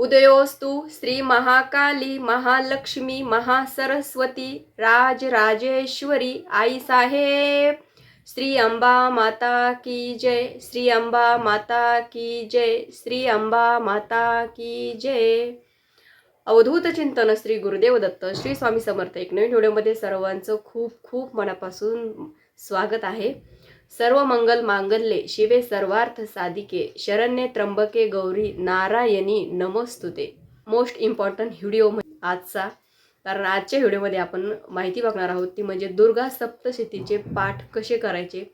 उदयोस्तु श्री महाकाली महालक्ष्मी महासरस्वती राजराजेश्वरी आई साहेब। श्री अंबा माता की जय। श्री अंबा माता की जय। श्री अंबा माता की जय। अवधूत चिंतन श्री गुरुदेव दत्त श्री स्वामी समर्थ एक नवीन व्हिडिओमध्ये सर्वांचं खूप खूप मनापासून स्वागत आहे. सर्व मंगल मांगल्ये शिवे सर्वार्थ साधिके शरण्ये त्र्यंबके गौरी नारायणी नमस्तुते. मोस्ट इम्पॉर्टंट व्हिडिओ आजचा कारण आजच्या व्हिडिओमध्ये आपण माहिती बघणार आहोत ती म्हणजे दुर्गा सप्तशतीचे पाठ कसे करायचे?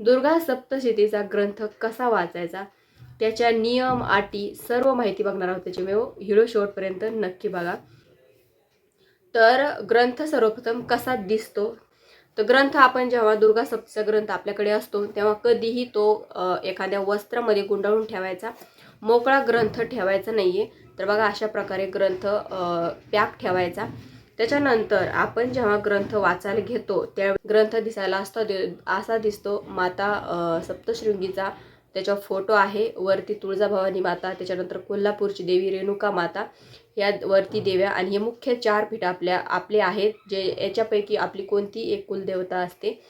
दुर्गा सप्तशतीचा ग्रंथ कसा वाचायचा? त्याच्या नियम अटी सर्व माहिती बघणार आहोत त्याच्यामुळे व्हिडिओ शेवटपर्यंत नक्की बघा. तर ग्रंथ सर्वप्रथम कसा दिसतो? तर ग्रंथ आपण जेव्हा दुर्गा सप्तीचा ग्रंथ आपल्याकडे असतो तेव्हा कधीही तो एखाद्या वस्त्रामध्ये गुंडाळून ठेवायचा. मोकळा ग्रंथ ठेवायचा नाही आहे तर बघा अशा प्रकारे ग्रंथ पॅक ठेवायचा. त्याच्यानंतर आपण जेव्हा ग्रंथ वाचायला घेतो त्या ग्रंथ दिसायला असता असा दिसतो माता सप्तशृंगीचा त्याच्यावर फोटो आहे. वरती तुळजाभवानी माता त्याच्यानंतर कोल्हापूरची देवी रेणुका माता या वरती देव्या आणि हे मुख्य चार पीठ आपल्या आपले आहेत जे याच्यापैकी आपली कोणती एक कुलदेवता असते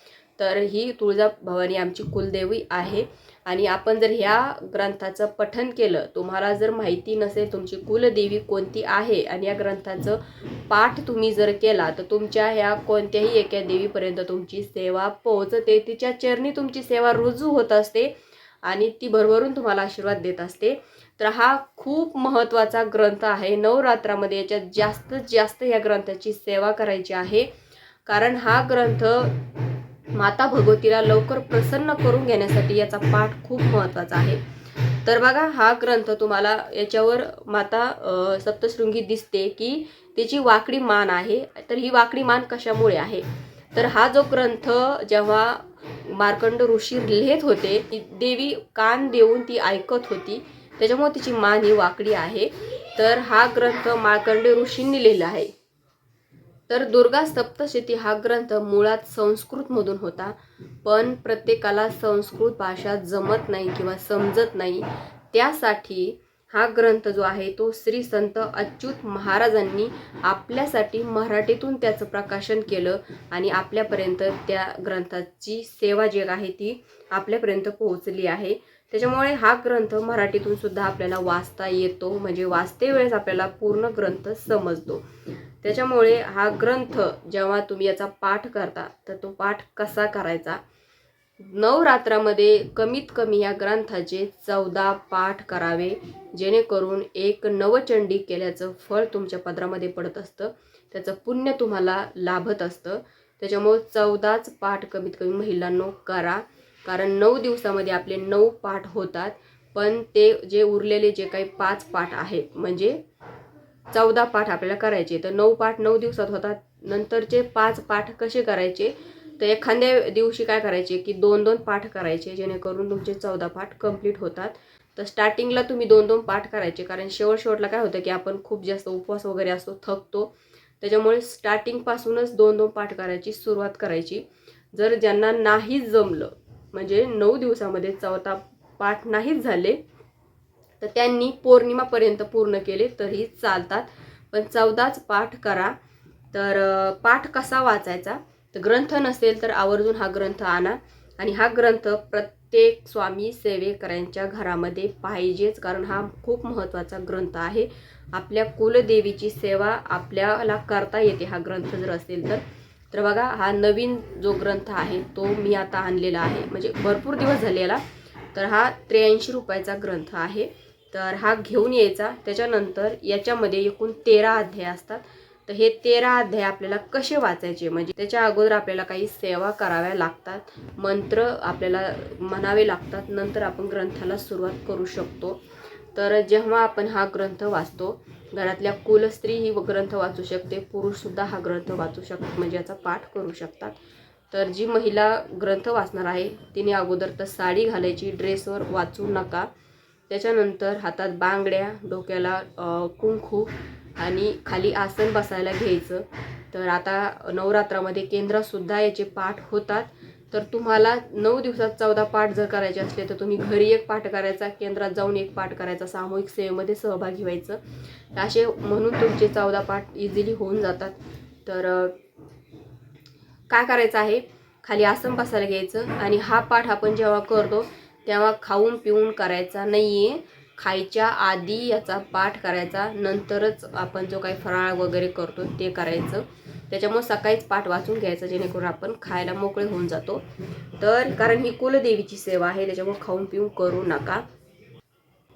तर ही तुळजाभवानी आमची कुलदेवी आहे. आणि आपण जर ह्या ग्रंथाचं पठन केलं तुम्हाला जर माहिती नसेल तुमची कुलदेवी कोणती आहे आणि या ग्रंथाचं पाठ तुम्ही जर केला तर तुमच्या ह्या कोणत्याही एका देवीपर्यंत तुमची सेवा पोहोचते. तिच्या चरणी तुमची सेवा रुजू होत असते. आणि ती भरभरून तुम्हाला आशीर्वाद देत असते. तर हा खूप महत्त्वाचा ग्रंथ आहे. नवरात्रामध्ये याच्यात जास्तीत जास्त या ग्रंथाची सेवा करायची आहे. कारण हा ग्रंथ माता भगवतीला लवकर प्रसन्न करून घेण्यासाठी याचा पाठ खूप महत्त्वाचा आहे. तर बघा हा ग्रंथ तुम्हाला याच्यावर माता सप्तशृंगी दिसते की तिची वाकडी मान आहे. तर ही वाकडी मान कशामुळे आहे? तर हा जो ग्रंथ जेव्हा मार्कंड ऋषी लिहित होते. ती देवी कान देऊन ती ऐकत होती. त्याच्यामुळे तिची मान ही वाकडी आहे. तर हा ग्रंथ मार्कंड ऋषींनी लिहिला आहे. तर दुर्गा सप्तशती हा ग्रंथ मुळात संस्कृतमधून होता. पण प्रत्येकाला संस्कृत भाषा जमत नाही किंवा समजत नाही. त्यासाठी हा ग्रंथ जो आहे तो श्री संत अच्युत महाराजांनी आपल्यासाठी मराठीतून त्याचं प्रकाशन केलं आणि आपल्यापर्यंत त्या ग्रंथाची सेवा जी आहे ती आपल्यापर्यंत पोहोचली आहे. त्याच्यामुळे हा ग्रंथ मराठीतून सुद्धा आपल्याला वाचता येतो म्हणजे वाचते वेळेस आपल्याला पूर्ण ग्रंथ समजतो. त्याच्यामुळे हा ग्रंथ जेव्हा तुम्ही याचा पाठ करता तर तो पाठ कसा करायचा? नवरात्रामध्ये कमीत कमी या ग्रंथाचे चौदा पाठ करावे जेणेकरून एक नवचंडी केल्याचं फळ तुमच्या पदरामध्ये पडत असतं. त्याचं पुण्य तुम्हाला लाभत असतं. त्याच्यामुळं चौदाच पाठ कमीत कमी महिलांनो करा. कारण नऊ दिवसामध्ये आपले नऊ पाठ होतात पण ते जे उरलेले जे काही पाच पाठ आहेत म्हणजे चौदा पाठ आपल्याला करायचे. तर नऊ पाठ नऊ दिवसात होतात. नंतरचे पाच पाठ कसे करायचे? तर एखाद्या दिवशी काय करायचे की दोन दोन पाठ करायचे जेणेकरून तुमचे चौदा पाठ कंप्लीट होतात. तर स्टार्टिंगला तुम्ही दोन दोन पाठ करायचे कारण शेवट शेवटला काय होतं की आपण खूप जास्त उपवास वगैरे असतो थकतो. त्याच्यामुळे स्टार्टिंगपासूनच दोन दोन पाठ करायची सुरुवात करायची. जर ज्यांना नाही जमलं म्हणजे नऊ दिवसामध्ये चौथा पाठ नाहीच झाले तर त्यांनी पौर्णिमापर्यंत पूर्ण केले तरी चालतात. पण चौदाच पाठ करा. तर पाठ कसा वाचायचा? तर ग्रंथ नसेल तर आवर्जून हा ग्रंथ आणा. आणि हा ग्रंथ प्रत्येक स्वामी सेवेकरांच्या घरामध्ये पाहिजेच कारण हा खूप महत्त्वाचा ग्रंथ आहे. आपल्या कुलदेवीची सेवा आपल्याला करता येते हा ग्रंथ जर असेल तर. तर बघा हा नवीन जो ग्रंथ आहे तो मी आता आणलेला आहे. म्हणजे भरपूर दिवस झालेला तर हा त्र्याऐंशी रुपयाचा ग्रंथ आहे. तर हा घेऊन यायचा. त्याच्यानंतर याच्यामध्ये एकूण तेरा अध्याय असतात. तर हे तेरा अध्याय आपल्याला कसे वाचायचे? म्हणजे त्याच्या अगोदर आपल्याला काही सेवा कराव्या लागतात मंत्र आपल्याला म्हणावे लागतात नंतर आपण ग्रंथाला सुरुवात करू शकतो. तर जेव्हा आपण हा ग्रंथ वाचतो घरातल्या कुलस्त्री ही ग्रंथ वाचू शकते पुरुषसुद्धा हा ग्रंथ वाचू शकतात म्हणजे याचा पाठ करू शकतात. तर जी महिला ग्रंथ वाचणार आहे तिने अगोदर तर साडी घालायची ड्रेसवर वाचू नका. त्याच्यानंतर हातात बांगड्या डोक्याला कुंकू आणि खाली आसन बसायला घ्यायचं. तर आता नवरात्रामध्ये केंद्रातसुद्धा याचे पाठ होतात. तर तुम्हाला नऊ दिवसात चौदा पाठ जर करायचे असले तर तुम्ही घरी एक पाठ करायचा केंद्रात जाऊन एक पाठ करायचा सामूहिक सेवेमध्ये सहभागी व्हायचं. असे म्हणून तुमचे चौदा पाठ इझिली होऊन जातात. तर काय करायचं आहे? खाली आसन बसायला घ्यायचं आणि हा पाठ आपण जेव्हा करतो तेव्हा खाऊन पिऊन करायचा नाही आहे खायच्या आधी याचा पाठ करायचा. नंतरच आपण जो काही फराळ वगैरे करतो ते करायचं. त्याच्यामुळे सकाळीच पाठ वाचून घ्यायचं जेणेकरून आपण खायला मोकळे होऊन जातो. तर कारण ही कुलदेवीची सेवा आहे त्याच्यामुळे खाऊन पिऊन करू नका.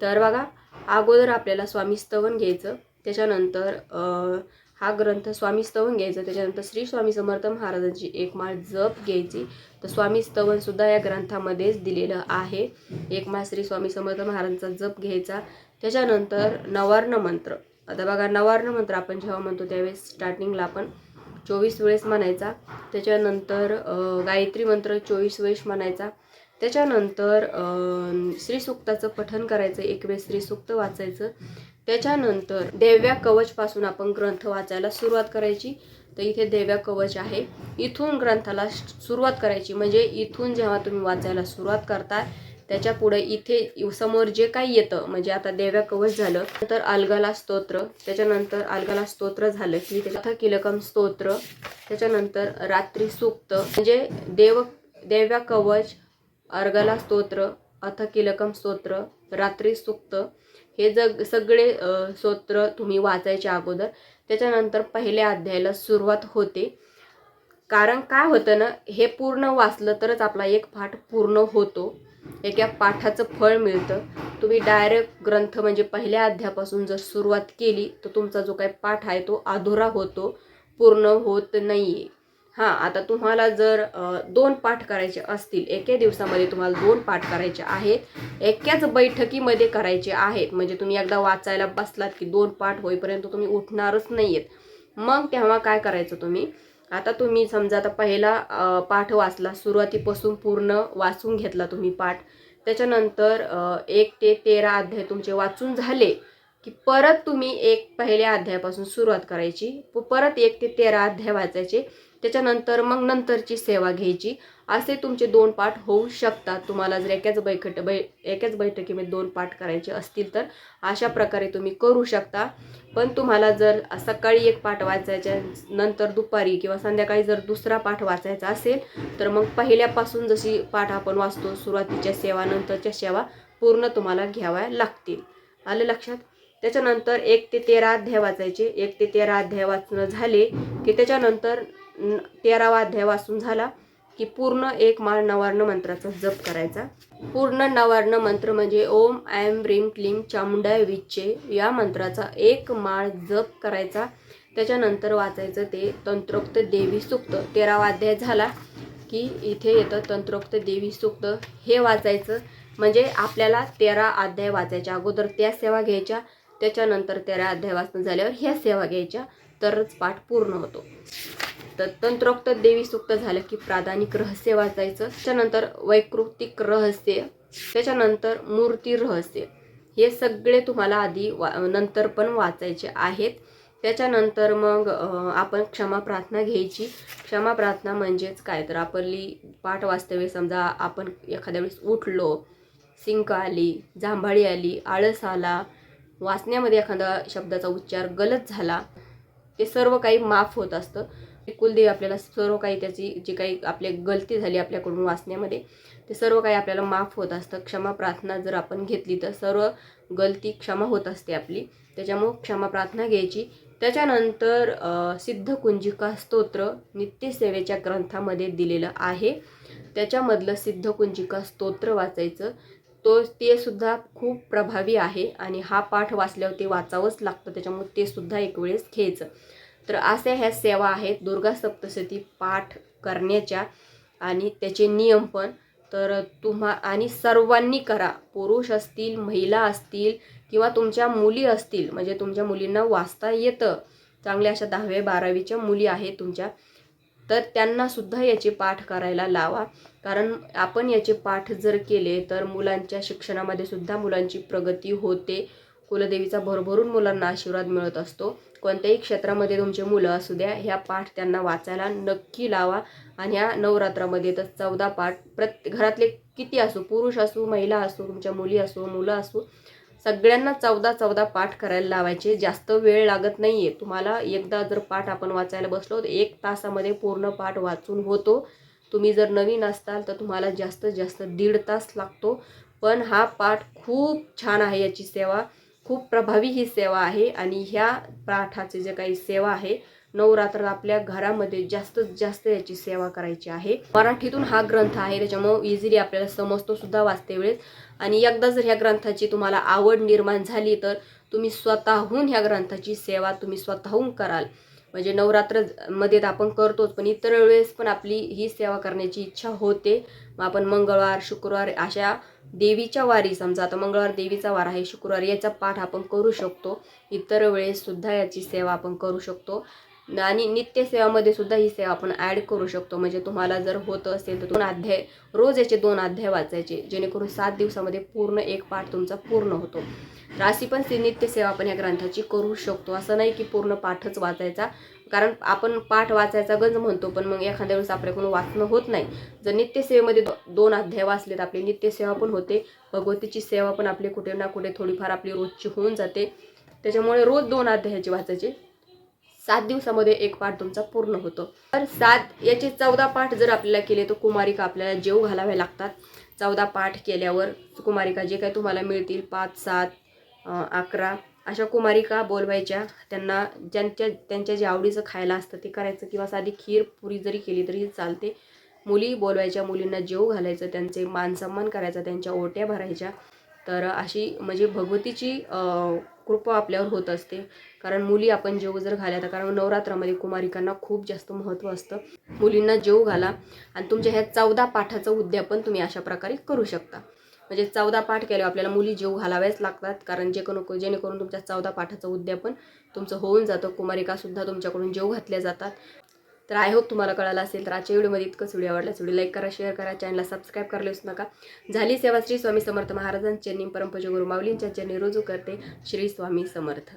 तर बघा अगोदर आपल्याला स्वामी स्तवन घ्यायचं. त्याच्यानंतर हा ग्रंथ स्वामी स्तवन घ्यायचा. त्याच्यानंतर श्री स्वामी समर्थ महाराजांची एक माळ जप घ्यायची. तर स्वामी स्तवन सुद्धा या ग्रंथामध्येच दिलेलं आहे. एक माळ श्री स्वामी समर्थ महाराजांचा जप घ्यायचा. त्याच्यानंतर नवार्ण मंत्र. आता बघा नवार्ण मंत्र आपण जेव्हा म्हणतो त्यावेळेस स्टार्टिंगला आपण चोवीस वेळेस म्हणायचा. त्याच्यानंतर गायत्री मंत्र चोवीस वेळेस म्हणायचा. त्याच्यानंतर अ, श्रीसूक्ताचं पठन करायचं. एक वेळेस श्रीसूक्त वाचायचं. त्याच्यानंतर देव्या कवचपासून आपण ग्रंथ वाचायला सुरुवात करायची. तर इथे देव्या कवच आहे. इथून ग्रंथाला सुरुवात करायची. म्हणजे इथून जेव्हा तुम्ही वाचायला सुरुवात करता त्याच्या पुढे इथे समोर जे काही येतं म्हणजे आता देव्या कवच झालं नंतर अलगला स्तोत्र त्याच्यानंतर अलगला स्तोत्र झालं की त्याच्यात किलकम स्तोत्र त्याच्यानंतर रात्री सुक्त म्हणजे देव देव्या कवच अर्गला स्तोत्र अथ किलकम स्तोत्र रात्री सुक्त हे जग सगळे स्तोत्र तुम्ही वाचायच्या अगोदर. त्याच्यानंतर पहिल्या अध्यायाला सुरुवात होते. कारण काय होतं ना हे पूर्ण वाचलं तरच आपला एक पाठ पूर्ण होतो. एका पाठाचं फळ मिळतं. तुम्ही डायरेक्ट ग्रंथ म्हणजे पहिल्या अध्यापासून जर सुरुवात केली तर तुमचा जो काही पाठ आहे तो अधुरा होतो. पूर्ण होत नाही आहे हां आता तुम्हाला जर दोन पाठ करायचे असतील एके दिवसामध्ये तुम्हाला दोन पाठ करायचे आहेत एकाच बैठकीमध्ये करायचे आहेत. म्हणजे तुम्ही एकदा वाचायला बसलात की दोन पाठ होईपर्यंत तुम्ही उठणारच नाही आहेत मग तेव्हा काय करायचं तुम्ही? आता तुम्ही समजा आता पहिला पाठ वाचला सुरुवातीपासून पूर्ण वाचून घेतला तुम्ही पाठ. त्याच्यानंतर एक ते तेरा अध्याय तुमचे वाचून झाले की परत तुम्ही एक पहिल्या अध्यायापासून सुरुवात करायची. परत एक ते तेरा अध्याय वाचायचे. त्याच्यानंतर मग नंतरची सेवा घ्यायची. असे तुमचे दोन पाठ होऊ शकतात. तुम्हाला जर एकाच बैठक बै एकाच बैठकीमध्ये दोन पाठ करायचे असतील तर अशा प्रकारे तुम्ही करू शकता. पण तुम्हाला जर सकाळी एक पाठ वाचायच्या नंतर दुपारी किंवा संध्याकाळी जर दुसरा पाठ वाचायचा असेल तर मग पहिल्यापासून जशी पाठ आपण वाचतो सुरुवातीच्या सेवा नंतरच्या सेवा पूर्ण तुम्हाला घ्याव्या लागतील. आलं लक्षात? त्याच्यानंतर एक ते तेरा अध्याय वाचायचे. एक ते तेरा अध्याय वाचणं झाले की त्याच्यानंतर तेरावा अध्याय वाचून झाला की पूर्ण एक माळ नवार्ण मंत्राचा जप करायचा. पूर्ण नवार्ण मंत्र म्हणजे ओम ऐम रीम क्लीम चामुंडाय विच्चे या मंत्राचा एक माळ जप करायचा. त्याच्यानंतर वाचायचं ते तंत्रोक्त देवी सुक्त. तेरावा अध्याय झाला की इथे येतं तंत्रोक्त देवी सुक्त. हे वाचायचं म्हणजे आपल्याला तेरा अध्याय वाचायच्या अगोदर त्या सेवा घ्यायच्या. त्याच्यानंतर तेरा अध्याय वाचून झाल्यावर ह्या सेवा घ्यायच्या. तरच पाठ पूर्ण होतो. तर तंत्रोक्त देवी सुक्त झालं की प्राधानिक रहस्य वाचायचं. त्याच्यानंतर वैकृतिक रहस्य. त्याच्यानंतर मूर्ती रहस्य. हे सगळे तुम्हाला आधी वा नंतर पण वाचायचे आहेत. त्याच्यानंतर मग आपण क्षमा प्रार्थना घ्यायची. क्षमा प्रार्थना म्हणजेच काय? तर आपली पाठ वास्तव्य समजा आपण एखाद्या वेळेस उठलो सिंक आली जांभळी आली आळस आला वाचण्यामध्ये एखादा शब्दाचा उच्चार गलत झाला ते सर्व काही माफ होत असतं. कुलदेवी आपल्याला सर्व काही त्याची जी काही आपली गलती झाली आपल्याकडून वाचण्यामध्ये ते सर्व काही आपल्याला माफ होत असतं. क्षमा प्रार्थना जर आपण घेतली तर सर्व गलती क्षमा होत असते आपली. त्याच्यामुळं क्षमा प्रार्थना घ्यायची. त्याच्यानंतर सिद्धकुंजिका स्तोत्र नित्यसेवेच्या ग्रंथामध्ये दिलेलं आहे. त्याच्यामधलं सिद्धकुंजिका स्तोत्र वाचायचं. तो ते सुद्धा खूप प्रभावी आहे आणि हा पाठ वाचल्यावर ते वाचावंच लागतं. त्याच्यामुळे ते सुद्धा एक वेळेस घ्यायचं. तर अशा ह्या सेवा आहेत. दुर्गा सप्तशती पाठ करण्याच्या आणि त्याचे नियम पण. तर तुम्हा आणि सर्वांनी करा. पुरुष असतील महिला असतील किंवा तुमच्या मुली असतील म्हणजे तुमच्या मुलींना वाचता येतं. चांगल्या अशा दहाव्या बारावीच्या मुली आहेत तुमच्या. तर त्यांना सुद्धा याचे पाठ करायला लावा. कारण आपण याचे पाठ जर केले तर मुलांच्या शिक्षणामध्ये सुद्धा मुलांची प्रगती होते. कुलदेवीचा भरभरून मुलांना आशीर्वाद मिळत असतो. कोणत्याही क्षेत्रामध्ये तुमचे मुलं असू द्या ह्या पाठ त्यांना वाचायला नक्की लावा. आणि ह्या नवरात्रामध्ये तर चौदा पाठ प्रत्ये घरातले किती असो पुरुष असो महिला असो तुमच्या मुली असो मुलं असो सगळ्यांना चौदा चौदा पाठ करायला लावायचे. जास्त वेळ लागत नाही आहे तुम्हाला एकदा जर पाठ आपण वाचायला बसलो तर एक तासामध्ये पूर्ण पाठ वाचून होतो. तुम्ही जर नवीन असताल तर तुम्हाला जास्तीत जास्त दीड तास लागतो. पण हा पाठ खूप छान आहे याची सेवा. खूप प्रभावी ही सेवा आहे आणि ह्या पाठाचे जे काही सेवा आहे नवरात्र आपल्या घरामध्ये जास्तीत जास्त याची सेवा करायची आहे. मराठीतून हा ग्रंथ आहे त्याच्यामुळं इझिली आपल्याला समजतो सुद्धा वाचते वेळेस. आणि एकदा जर ह्या ग्रंथाची तुम्हाला आवड निर्माण झाली तर तुम्ही स्वतःहून ह्या ग्रंथाची सेवा तुम्ही स्वतःहून कराल. म्हणजे नवरात्रमध्ये तर आपण करतोच पण इतर वेळेस पण आपली ही सेवा करण्याची इच्छा होते. मग आपण मंगळवार शुक्रवार अशा देवीच्या वारी समजा आता मंगळवार देवीचा वार आहे शुक्रवार याचा पाठ आपण करू शकतो. इतर वेळेस सुद्धा याची सेवा आपण करू शकतो. आणि नित्यसेवामध्ये सुद्धा ही सेवा आपण ॲड करू शकतो. म्हणजे तुम्हाला जर होत असेल तर दोन अध्याय रोज याचे दोन अध्याय वाचायचे जेणेकरून सात दिवसामध्ये पूर्ण एक पाठ तुमचा पूर्ण होतो. तर अशी पण सी- नित्यसेवा आपण या ग्रंथाची करू शकतो. असं नाही की पूर्ण पाठच वाचायचा कारण आपण पाठ वाचायचा गंज म्हणतो पण मग एखाद्या वेळेस आपल्याकडून वाचणं होत नाही. जर नित्यसेवेमध्ये दोन अध्याय वाचले तर आपली नित्यसेवा पण होते. भगवतीची सेवा पण आपली कुठे ना कुठे थोडीफार आपली रोजची होऊन जाते. त्याच्यामुळे रोज दोन अध्यायाची वाचायची. सात दिवसामध्ये एक पाठ तुमचा पूर्ण होतो. तर सात याचे चौदा पाठ जर आपल्याला केले तर कुमारिका आपल्याला जेव घालावे लागतात. चौदा पाठ केल्यावर कुमारिका जे काही तुम्हाला मिळतील पाच सात अकरा अशा कुमारिका बोलवायच्या. त्यांना ज्यांच्या त्यांच्या जे आवडीचं खायला असतं ते करायचं किंवा साधी खीर पुरी जरी केली तरी चालते. मुली बोलवायच्या मुलींना जेव घालायचं त्यांचे मानसन्मान करायचा त्यांच्या ओट्या भरायच्या. तर अशी म्हणजे भगवतीची कृपा आपल्यावर होत असते. कारण मुली आपण जेव जर घाल्या तर कारण नवरात्रामध्ये कुमारिकांना खूप जास्त महत्त्व असतं. मुलींना जेव घाला आणि तुमच्या ह्या चौदा पाठाचं उद्यापन तुम्ही अशा प्रकारे करू शकता. म्हणजे चौदा पाठ केल्यावर आपल्याला मुली जेव घालाव्याच लागतात कारण जे कोण जेणेकरून तुमच्या चौदा पाठाचं उद्यापन तुमचं होऊन जातं. कुमारिकासुद्धा तुमच्याकडून जेव घातल्या जातात. तर आय होप तुम्हाला कळालं असेल तर आजच्या व्हिडिओमध्ये इतकंच. व्हिडिओ आवडला व्हिडिओ लाईक करा शेअर करा चॅनलला सबस्क्राईब करायला नका. झाली सेवा श्री स्वामी समर्थ महाराजांच्या निम गुरु माऊलींच्या चरणी. रुजू करते श्री स्वामी समर्थ.